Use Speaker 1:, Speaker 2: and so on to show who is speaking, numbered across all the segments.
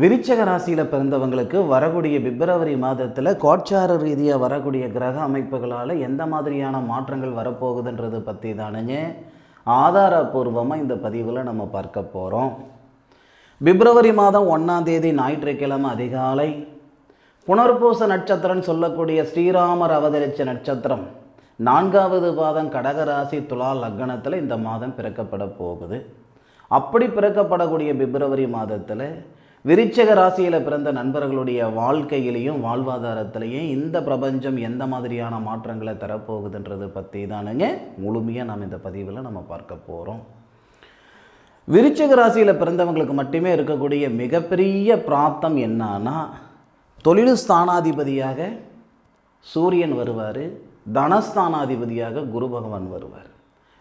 Speaker 1: விருச்சக ராசியில் பிறந்தவங்களுக்கு வரக்கூடிய பிப்ரவரி மாதத்தில் கோட்சார ரீதியாக வரக்கூடிய கிரக அமைப்புகளால் எந்த மாதிரியான மாற்றங்கள் வரப்போகுதுன்றது பற்றி தானுங்க. ஆதாரபூர்வமாக இந்த பதிவில் நம்ம பார்க்க போகிறோம் பிப்ரவரி மாதம் ஒன்றாம் தேதி ஞாயிற்றுக்கிழமை அதிகாலை. புனர்பூச நட்சத்திரம் சொல்லக்கூடிய ஸ்ரீராமர் அவதரிச்ச நட்சத்திரம். நான்காவது பாதம் கடகராசி துலா லக்னத்தில் இந்த மாதம் பிறக்கப்பட போகுது. அப்படி பிறக்கப்படக்கூடிய பிப்ரவரி மாதத்தில் விருச்சக ராசியில் பிறந்த நண்பர்களுடைய வாழ்க்கையிலையும் வாழ்வாதாரத்திலையும் இந்த பிரபஞ்சம் எந்த மாதிரியான மாற்றங்களை தரப்போகுதுன்றது பற்றி தானுங்க முழுமையாக நம்ம இந்த பதிவில் நம்ம பார்க்க போகிறோம் விருச்சக ராசியில் பிறந்தவங்களுக்கு மட்டுமே இருக்கக்கூடிய மிகப்பெரிய பிராப்தம் என்னன்னா தொழில் ஸ்தானாதிபதியாக சூரியன் வருவார் தனஸ்தானாதிபதியாக குரு பகவான் வருவார்.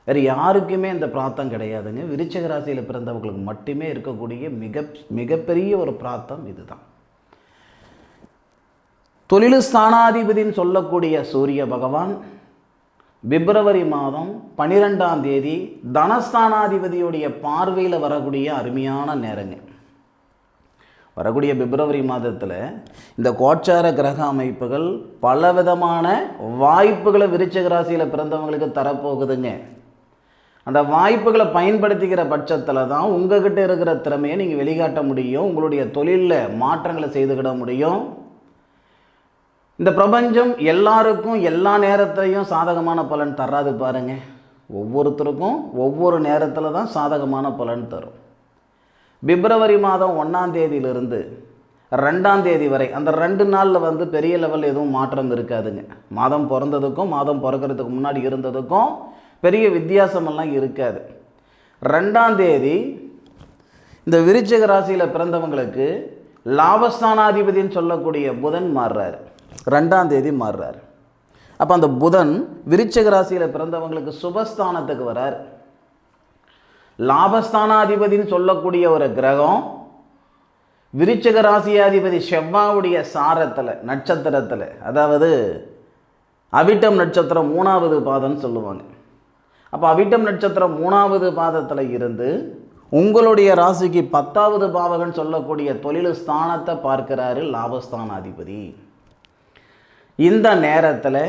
Speaker 1: வேறு யாருக்குமே இந்த பிராத்தம் கிடையாதுங்க. விருச்சக ராசியில் பிறந்தவங்களுக்கு மட்டுமே இருக்கக்கூடிய மிக மிகப்பெரிய ஒரு பிராத்தம் இதுதான். தொழில் ஸ்தானாதிபதின்னு சொல்லக்கூடிய சூரிய பகவான் பிப்ரவரி மாதம் பன்னிரெண்டாம் தேதி தனஸ்தானாதிபதியுடைய பார்வையில் வரக்கூடிய அருமையான நேரங்க. வரக்கூடிய பிப்ரவரி மாதத்தில் இந்த கோச்சார கிரக அமைப்புகள் பலவிதமான வாய்ப்புகளை விருச்சக ராசியில் பிறந்தவங்களுக்கு தரப்போகுதுங்க. அந்த வாய்ப்புகளை பயன்படுத்திக்கிற பட்சத்தில் தான் உங்ககிட்ட இருக்கிற திறமையை நீங்கள் வெளிக்காட்ட முடியும் உங்களுடைய தொழிலில் மாற்றங்களை செய்துக்கிட முடியும். இந்த பிரபஞ்சம் எல்லாருக்கும் எல்லா நேரத்தையும் சாதகமான பலன் தராது பாருங்க. ஒவ்வொருத்தருக்கும் ஒவ்வொரு நேரத்தில் தான் சாதகமான பலன் தரும். பிப்ரவரி மாதம் ஒன்றாம் தேதியிலிருந்து ரெண்டாம் தேதி வரை அந்த ரெண்டு நாளில் வந்து பெரிய லெவலில் எதுவும் மாற்றம் இருக்காதுங்க. மாதம் பிறந்ததுக்கும் மாதம் பிறக்கிறதுக்கு முன்னாடி இருந்ததுக்கும் பெரிய வித்தியாசமெல்லாம் இருக்காது. ரெண்டாம் தேதி இந்த விருச்சக ராசியில் பிறந்தவங்களுக்கு லாபஸ்தானாதிபதின்னு சொல்லக்கூடிய புதன் மாறுறாரு. ரெண்டாம் தேதி மாறுறாரு. அப்போ அந்த புதன் விருச்சக ராசியில் பிறந்தவங்களுக்கு சுபஸ்தானத்துக்கு வரார். லாபஸ்தானாதிபதின்னு சொல்லக்கூடிய ஒரு கிரகம் விருச்சக ராசியாதிபதி செவ்வாவுடைய சாரத்தில் நட்சத்திரத்தில் அதாவது அவிட்டம் நட்சத்திரம் மூணாவது பாதம்னு சொல்லுவாங்க. அப்போ அவிட்டம் நட்சத்திரம் மூணாவது பாதத்தில் இருந்து உங்களுடைய ராசிக்கு பத்தாவது பாவகன் சொல்லக்கூடிய தொழில் ஸ்தானத்தை பார்க்கிறாரு லாபஸ்தானாதிபதி. இந்த நேரத்தில்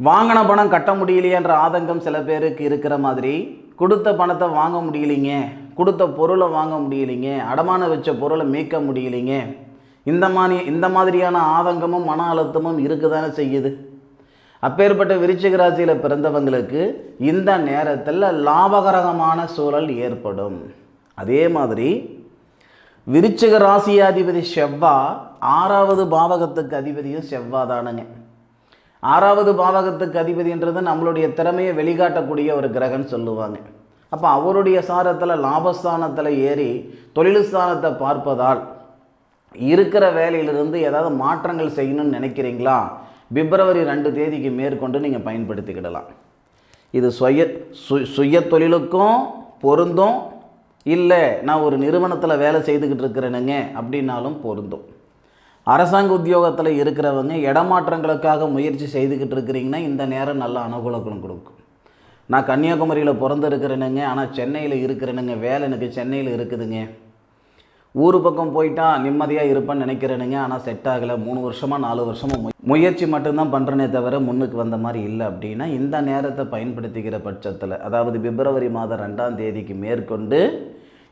Speaker 1: வாங்கின பணம் கட்ட முடியலையன்ற ஆதங்கம் சில பேருக்கு இருக்கிற மாதிரி கொடுத்த பணத்தை வாங்க முடியலைங்க கொடுத்த பொருளை வாங்க முடியலைங்க அடமான வச்ச பொருளை மீட்க முடியலைங்க. இந்த மாதிரி இந்த மாதிரியான ஆதங்கமும் மன அழுத்தமும் இருக்குதானே செய்யுது? அப்பேற்பட்ட விருச்சிக ராசியில் பிறந்தவங்களுக்கு இந்த நேரத்தில் லாபகரகமான சூழல் ஏற்படும். அதே மாதிரி விருச்சிக ராசியாதிபதி செவ்வா ஆறாவது பாவகத்துக்கு அதிபதியும் செவ்வா தானுங்க. ஆறாவது பாவகத்துக்கு அதிபதின்றது நம்மளுடைய திறமையை வெளிக்காட்டக்கூடிய ஒரு கிரகம்னு சொல்லுவாங்க. அப்போ அவருடைய சாரத்தில் லாபஸ்தானத்தில் ஏறி தொழிலுஸ்தானத்தை பார்ப்பதால் இருக்கிற வேலையிலிருந்து ஏதாவது மாற்றங்கள் செய்யணும்னு நினைக்கிறீங்களா? பிப்ரவரி ரெண்டு தேதிக்கு மேற்கொண்டு நீங்கள் பயன்படுத்திக்கிடலாம். இது சுய சு சுய தொழிலுக்கும் பொருந்தும். இல்லை நான் ஒரு நிறுவனத்தில் வேலை செய்துக்கிட்டு இருக்கிறேனுங்க அப்படின்னாலும் பொருந்தும். அரசாங்க உத்தியோகத்தில் இருக்கிறவங்க இடமாற்றங்களுக்காக முயற்சி செய்துக்கிட்டு இருக்கிறீங்கன்னா இந்த நேரம் நல்ல அனுகூலங்களும் கொடுக்கும். நான் கன்னியாகுமரியில் பிறந்திருக்கிறேனுங்க ஆனால் சென்னையில் இருக்கிறேனுங்க வேலை எனக்கு சென்னையில் இருக்குதுங்க. ஊர் பக்கம் போயிட்டா நிம்மதியாக இருப்பேன்னு நினைக்கிறேனுங்க ஆனால் செட் ஆகலை. மூணு வருஷமாக நாலு வருஷமாக முயற்சி மட்டும்தான் பண்ணுறனே தவிர முன்னுக்கு வந்த மாதிரி இல்லை அப்படின்னா இந்த நேரத்தை பயன்படுத்திக்கிற பட்சத்தில் அதாவது பிப்ரவரி மாதம் ரெண்டாம் தேதிக்கு மேற்கொண்டு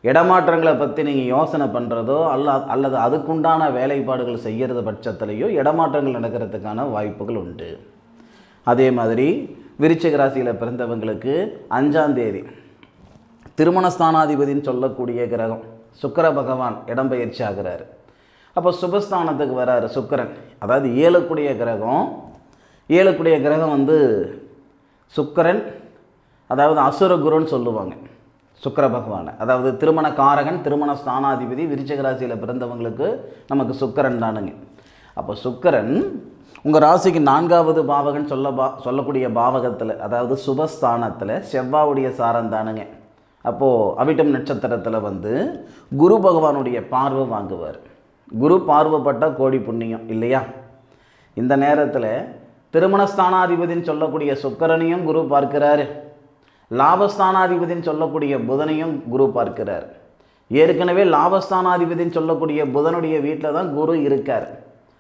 Speaker 1: இடமாற்றங்களை பற்றி நீங்கள் யோசனை பண்ணுறதோ அல்ல அல்லது அதுக்குண்டான வேலைப்பாடுகள் செய்கிறது பட்சத்துலேயோ இடமாற்றங்கள் நடக்கிறதுக்கான வாய்ப்புகள் உண்டு. அதே மாதிரி விருச்சிக ராசியில் பிறந்தவங்களுக்கு அஞ்சாம் தேதி திருமணஸ்தானாதிபதின்னு சொல்லக்கூடிய கிரகம் சுக்கர பகவான் இடம்பெயர்ச்சி ஆகிறார். அப்போ சுபஸ்தானத்துக்கு வராரு சுக்கரன். அதாவது ஏழுக்குடைய கிரகம் ஏழுக்குடைய கிரகம் வந்து சுக்கரன் அதாவது அசுர குருன்னு சொல்லுவாங்க சுக்கர பகவானை. அதாவது திருமண காரகன் திருமண ஸ்தானாதிபதி விருச்சக ராசியில் பிறந்தவங்களுக்கு நமக்கு சுக்கரன் தானுங்க. அப்போ சுக்கரன் உங்கள் ராசிக்கு நான்காவது பாவகன் சொல்ல பா சொல்லக்கூடிய பாவகத்தில் அதாவது சுபஸ்தானத்தில் செவ்வாவுடைய சாரம் தானுங்க. அப்போது அவிட்டம் நட்சத்திரத்தில் வந்து குரு பகவானுடைய பார்வை வாங்குவார். குரு பார்வப்பட்ட கோடி புண்ணியம் இல்லையா? இந்த நேரத்தில் திருமணஸ்தானாதிபதின்னு சொல்லக்கூடிய சுக்கரனையும் குரு பார்க்கிறாரு. லாபஸ்தானாதிபதின்னு சொல்லக்கூடிய புதனையும் குரு பார்க்கிறார். ஏற்கனவே லாபஸ்தானாதிபதின்னு சொல்லக்கூடிய புதனுடைய வீட்டில் தான் குரு இருக்கார்.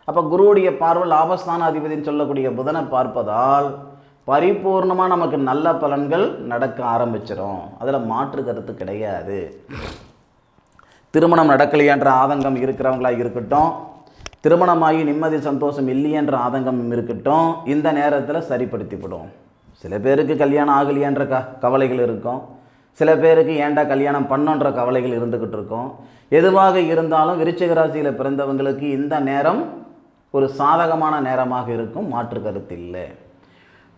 Speaker 1: அப்போ குருவுடைய பார்வை லாபஸ்தானாதிபதின்னு சொல்லக்கூடிய புதனை பார்ப்பதால் பரிபூர்ணமாக நமக்கு நல்ல பலன்கள் நடக்க ஆரம்பிச்சிடும் அதில் மாற்று கருத்து கிடையாது. திருமணம் நடக்கலையன்ற ஆதங்கம் இருக்கிறவங்களா இருக்கட்டும். திருமணமாகி நிம்மதி சந்தோஷம் இல்லையன்ற ஆதங்கம் இருக்கட்டும். இந்த நேரத்தில் சரிப்படுத்திவிடும். சில பேருக்கு கல்யாணம் ஆகலையன்ற க கவலைகள் இருக்கும். சில பேருக்கு ஏன்டா கல்யாணம் பண்ணோன்ற கவலைகள் இருந்துக்கிட்டு இருக்கும். எதுவாக இருந்தாலும் விருச்சிக ராசியில் பிறந்தவங்களுக்கு இந்த நேரம் ஒரு சாதகமான நேரமாக இருக்கும். மாற்று கருத்து இல்லை.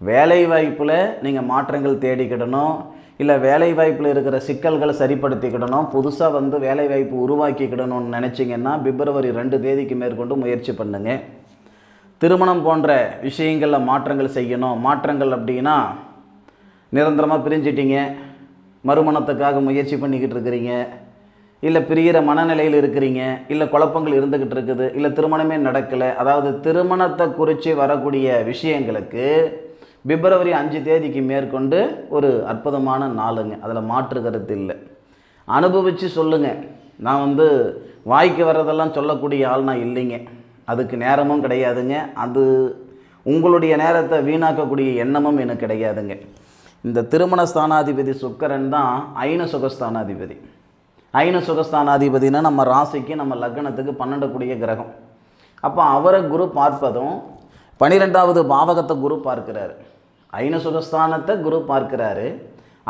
Speaker 1: வேலை வாய்ப்பில் நீங்கள் மாற்றங்கள் தேடிக்கிடணும். இல்லை வேலை வாய்ப்பில் இருக்கிற சிக்கல்களை சரிப்படுத்திக்கிடணும். புதுசாக வந்து வேலை வாய்ப்பு உருவாக்கிக்கிடணும்னு நினச்சிங்கன்னா பிப்ரவரி ரெண்டு தேதிக்கு மேற்கொண்டு முயற்சி பண்ணுங்க. திருமணம் போன்ற விஷயங்களில் மாற்றங்கள் செய்யணும். மாற்றங்கள் அப்படின்னா நிரந்தரமாக பிரிஞ்சிட்டிங்க. மறுமணத்துக்காக முயற்சி பண்ணிக்கிட்டு இருக்கிறீங்க. இல்லை பிரியிற மனநிலையில் இருக்கிறீங்க. இல்லை குழப்பங்கள் இருந்துக்கிட்டு இருக்குது. இல்லை திருமணமே நடக்கலை. அதாவது திருமணத்தை குறித்து வரக்கூடிய விஷயங்களுக்கு பிப்ரவரி அஞ்சு தேதிக்கு மேற்கொண்டு ஒரு அற்புதமான நாளுங்க. அதில் மாற்று கருத்து இல்லை. அனுபவித்து சொல்லுங்கள் நான் வந்து வாய்க்கு வர்றதெல்லாம் சொல்லக்கூடிய ஆள் நான் இல்லைங்க. அதுக்கு நேரமும் கிடையாதுங்க. அது உங்களுடைய நேரத்தை வீணாக்கக்கூடிய எண்ணமும் எனக்கு கிடையாதுங்க. இந்த திருமண ஸ்தானாதிபதி சுக்கரன் தான் ஐன சுகஸ்தானாதிபதி. ஐன சுகஸ்தானாதிபதினா நம்ம ராசிக்கு நம்ம லக்னத்துக்கு பன்னெண்டக்கூடிய கிரகம். அப்போ அவரை குரு பார்ப்பதும் பனிரெண்டாவது பாவகத்தை குரு பார்க்கிறாரு. ஐன சுகஸ்தானத்தை குரு பார்க்கிறாரு.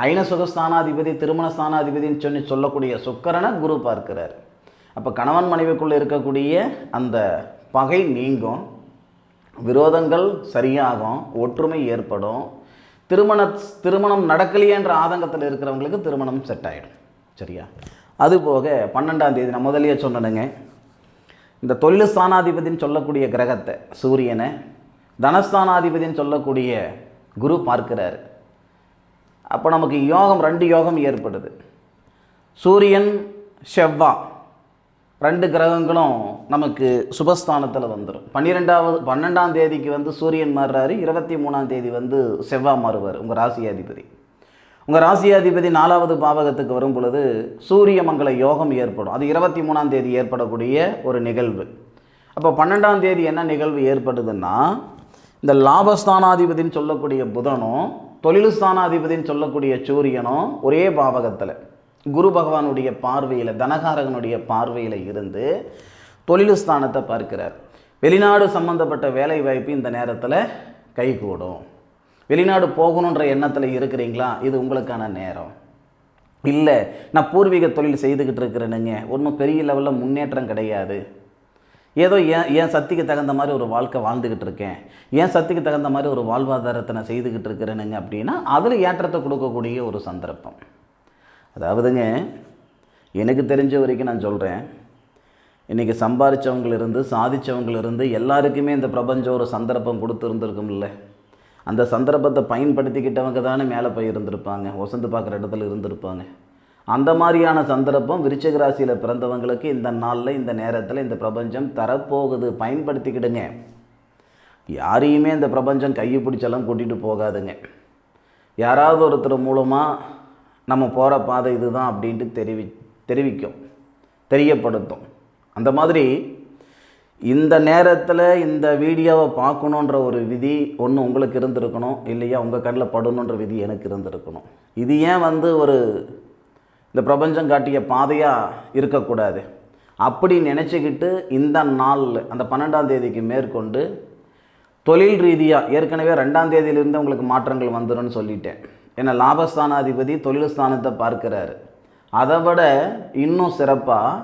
Speaker 1: ஐன சுகஸ்தானாதிபதி திருமண ஸ்தானாதிபதின்னு சொல்லி சொல்லக்கூடிய சுக்கரனை குரு பார்க்கிறார். அப்போ கணவன் மனைவிக்குள்ளே இருக்கக்கூடிய அந்த பகை நீங்கும். விரோதங்கள் சரியாகும் ஒற்றுமை ஏற்படும். திருமண திருமணம் நடக்கலையேன்ற ஆதங்கத்தில் இருக்கிறவங்களுக்கு திருமணம் செட் ஆகிடும் சரியா? அதுபோக பன்னெண்டாம் தேதி நான் முதலியே சொன்னனுங்க. இந்த தொழில் ஸ்தானாதிபதின்னு சொல்லக்கூடிய கிரகத்தை சூரியனை தனஸ்தானாதிபதினு சொல்லக்கூடிய குரு பார்க்கிறார். அப்போ நமக்கு யோகம் ரெண்டு யோகம் ஏற்படுது. சூரியன் செவ்வா ரெண்டு கிரகங்களும் நமக்கு சுபஸ்தானத்தில் வந்துடும் பன்னிரெண்டாவது பன்னெண்டாம் தேதிக்கு வந்து சூரியன் மாறுறாரு இருபத்தி மூணாம் தேதி வந்து செவ்வா மாறுவார் உங்கள் ராசியாதிபதி. உங்கள் ராசியாதிபதி நாலாவது பாவகத்துக்கு வரும் பொழுது சூரிய மங்கள யோகம் ஏற்படும். அது இருபத்தி மூணாம் தேதி ஏற்படக்கூடிய ஒரு நிகழ்வு. அப்போ பன்னெண்டாம் தேதி என்ன நிகழ்வு ஏற்படுதுன்னா இந்த லாபஸ்தானாதிபதினு சொல்லக்கூடிய புதனும் தொழில் ஸ்தானாதிபதின்னு சொல்லக்கூடிய சூரியனும் ஒரே பாவகத்தில். குரு பகவானுடைய பார்வையில் தனகாரகனுடைய பார்வையில் இருந்து தொழில் ஸ்தானத்தை பார்க்கிறார். வெளிநாடு சம்பந்தப்பட்ட வேலை வாய்ப்பு இந்த நேரத்தில் கைகூடும். வெளிநாடு போகணுன்ற எண்ணத்தில் இருக்கிறீங்களா? இது உங்களுக்கான நேரம். இல்லை நான் பூர்வீக தொழில் செய்துக்கிட்டு இருக்கிறேனுங்க. ஒன்றும் பெரிய லெவலில் முன்னேற்றம் கிடையாது. ஏதோ ஏன் என் சக்திக்கு தகுந்த மாதிரி ஒரு வாழ்க்கை வாழ்ந்துக்கிட்டு இருக்கேன்? என் சக்திக்கு தகுந்த மாதிரி ஒரு வாழ்வாதாரத்தை நான் செய்துக்கிட்டு இருக்கிறேனுங்க அப்படின்னா அதில் ஏற்றத்தை கொடுக்கக்கூடிய ஒரு சந்தர்ப்பம். அதாவதுங்க எனக்கு தெரிஞ்ச வரைக்கும் நான் சொல்கிறேன் இன்றைக்கி சம்பாதிச்சவங்களிருந்து சாதித்தவங்களிருந்து எல்லாருக்குமே இந்த பிரபஞ்சம் ஒரு சந்தர்ப்பம் கொடுத்துருந்துருக்கும்ல. அந்த சந்தர்ப்பத்தை பயன்படுத்திக்கிட்டவங்க தானே மேலே போய் இருந்திருப்பாங்க ஒசந்து பார்க்குற இடத்துல இருந்திருப்பாங்க. அந்த மாதிரியான சந்தர்ப்பம் விருச்சிக ராசியில் பிறந்தவங்களுக்கு இந்த நாளில் இந்த நேரத்தில் இந்த பிரபஞ்சம் தரப்போகுது. பயன்படுத்திக்கிடுங்க. யாரையுமே இந்த பிரபஞ்சம் கையை பிடிச்செல்லாம் கூட்டிகிட்டு போகாதுங்க. யாராவது ஒருத்தர் மூலமாக நம்ம போகிற பாதை இதுதான் அப்படின்ட்டு தெரிவி தெரிவிக்கும் தெரியப்படுத்தும். அந்த மாதிரி இந்த நேரத்தில் இந்த வீடியோவை பார்க்கணுன்ற ஒரு விதி ஒன்று உங்களுக்கு இருந்திருக்கணும் இல்லையா? உங்கள் கண்ணில் படணுன்ற விதி எனக்கு இருந்திருக்கணும். இது ஏன் வந்து ஒரு இந்த பிரபஞ்சம் காட்டிய பாதையாக இருக்கக்கூடாது. அப்படி நினச்சிக்கிட்டு இந்த நாளில் அந்த பன்னெண்டாம் தேதிக்கு மேற்கொண்டு தொழில் ரீதியாக ஏற்கனவே ரெண்டாம் தேதியிலிருந்து உங்களுக்கு மாற்றங்கள் வந்துடும் சொல்லிட்டேன். ஏன்னா லாபஸ்தானாதிபதி தொழில் ஸ்தானத்தை பார்க்கிறாரு. அதை விட இன்னும் சிறப்பாக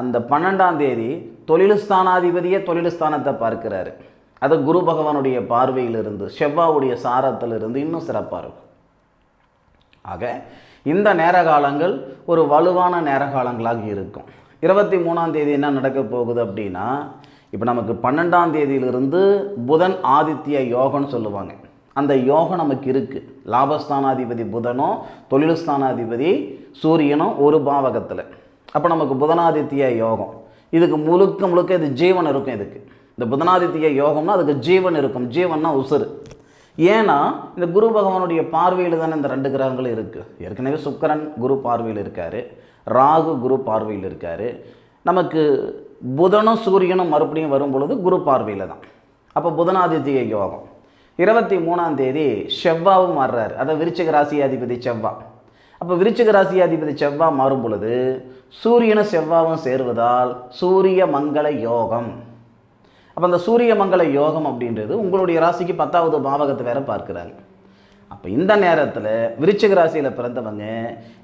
Speaker 1: அந்த பன்னெண்டாம் தேதி தொழில் ஸ்தானாதிபதியே தொழில் ஸ்தானத்தை பார்க்கிறாரு. அது குரு பகவானுடைய பார்வையிலிருந்து செவ்வாவுடைய சாரத்திலிருந்து இன்னும் சிறப்பாக இருக்கும். ஆக இந்த நேர காலங்கள் ஒரு வலுவான நேர காலங்களாக இருக்கும். இருபத்தி மூணாம் தேதி என்ன நடக்க போகுது அப்படின்னா இப்போ நமக்கு பன்னெண்டாம் தேதியிலிருந்து புதன் ஆதித்ய யோகம்னு சொல்லுவாங்க. அந்த யோகம் நமக்கு இருக்குது லாபஸ்தானாதிபதி புதனும் தொழில் ஸ்தானாதிபதி சூரியனும் ஒரு பாவகத்தில். அப்போ நமக்கு புதனாதித்ய யோகம். இதுக்கு முழுக்க முழுக்க இது ஜீவன் இருக்கும் இதுக்கு. இந்த புதனாதித்ய யோகம்னா அதுக்கு ஜீவன் இருக்கும். ஜீவன்னா உசுறு. ஏன்னா இந்த குரு பகவானுடைய பார்வையில் தானே இந்த ரெண்டு கிரகங்களும் இருக்குது ஏற்கனவே சுக்கரன் குரு பார்வையில் இருக்கார். ராகு குரு பார்வையில் இருக்கார். நமக்கு புதனும் சூரியனும் மறுபடியும் வரும் பொழுது குரு பார்வையில் தான். அப்போ புதனாதித்ய யோகம். இருபத்தி மூணாம் தேதி செவ்வாவும் மாறுறார். அதை விருச்சிக ராசியாதிபதி செவ்வா. அப்போ விருச்சிக ராசியாதிபதி செவ்வா மாறும் பொழுது சூரியனும் செவ்வாவும் சேருவதால் சூரிய மங்கள யோகம். அப்போ அந்த சூரியமங்கல யோகம் அப்படின்றது உங்களுடைய ராசிக்கு பத்தாவது பாவகத்தை வேற பார்க்குறாங்க அப்போ இந்த நேரத்தில் விருச்சிக ராசியில் பிறந்தவங்க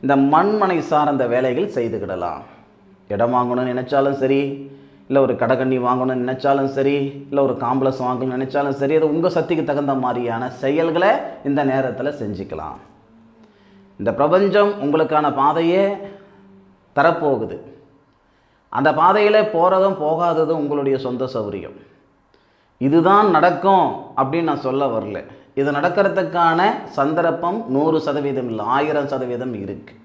Speaker 1: இந்த மண்மனை சார்ந்த வேலைகள் செய்துக்கிடலாம் இடம் வாங்கணும்னு நினச்சாலும் சரி இல்லை ஒரு கடைக்கண்ணி வாங்கணும்னு நினச்சாலும் சரி இல்லை ஒரு காம்ப்ளெக்ஸ் வாங்கணும்னு நினச்சாலும் சரி அது உங்கள் சக்திக்கு தகுந்த மாதிரியான செயல்களை இந்த நேரத்தில் செஞ்சுக்கலாம். இந்த பிரபஞ்சம் உங்களுக்கான பாதையே தரப்போகுது. அந்த பாதையில் போகிறதும் போகாததும் உங்களுடைய சொந்த சௌரியம். இதுதான் நடக்கும் அப்படின்னு நான் சொல்ல வரல. இது நடக்கிறதுக்கான சந்தர்ப்பம் நூறு சதவீதம் இல்லை ஆயிரம் சதவீதம் இருக்குது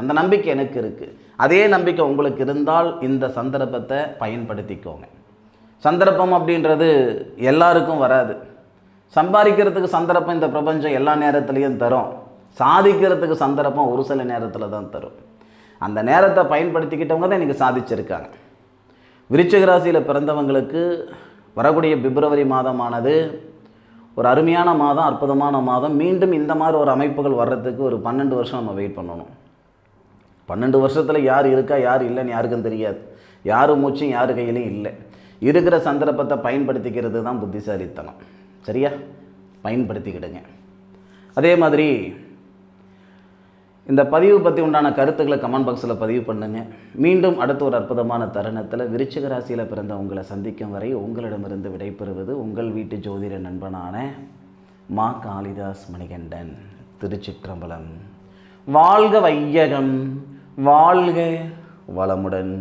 Speaker 1: அந்த நம்பிக்கை எனக்கு இருக்குது அதே நம்பிக்கை உங்களுக்கு இருந்தால் இந்த சந்தர்ப்பத்தை பயன்படுத்திக்கோங்க. சந்தர்ப்பம் அப்படின்றது எல்லாருக்கும் வராது. சம்பாதிக்கிறதுக்கு சந்தர்ப்பம் இந்த பிரபஞ்சம் எல்லா நேரத்துலையும் தரும். சாதிக்கிறதுக்கு சந்தர்ப்பம் ஒரு சில நேரத்தில் தான் தரும். அந்த நேரத்தை பயன்படுத்திக்கிட்டவங்க தான் இன்றைக்கி சாதிச்சிருக்காங்க. விருச்சிக ராசியில் பிறந்தவங்களுக்கு வரக்கூடிய பிப்ரவரி மாதமானது ஒரு அருமையான மாதம் அற்புதமான மாதம். மீண்டும் இந்த மாதிரி ஒரு அமைப்புகள் வர்றதுக்கு ஒரு பன்னெண்டு வருஷம் நம்ம வெயிட் பண்ணணும். பன்னெண்டு வருஷத்தில் யார் இருக்கா யார் இல்லைன்னு யாருக்கும் தெரியாது. யார் மூச்சும் யார் கையிலையும் இல்லை. இருக்கிற சந்தர்ப்பத்தை பயன்படுத்திக்கிறது தான் புத்திசாலித்தனம். சரியா? பயன்படுத்திக்கிடுங்க. அதே மாதிரி இந்த பதிவு பற்றி உண்டான கருத்துக்களை கமெண்ட் பாக்ஸில் பதிவு பண்ணுங்க. மீண்டும் அடுத்த ஒரு அற்புதமான தருணத்தில் விருச்சிக ராசியில் பிறந்த உங்களை சந்திக்கும் வரை உங்களிடமிருந்து விடைபெறுவது உங்கள் வீட்டு ஜோதிட நண்பனான மா காளிதாஸ் மணிகண்டன் திருச்சிற்றம்பலம். வாழ்க வையகம் வாழ்க வளமுடன்.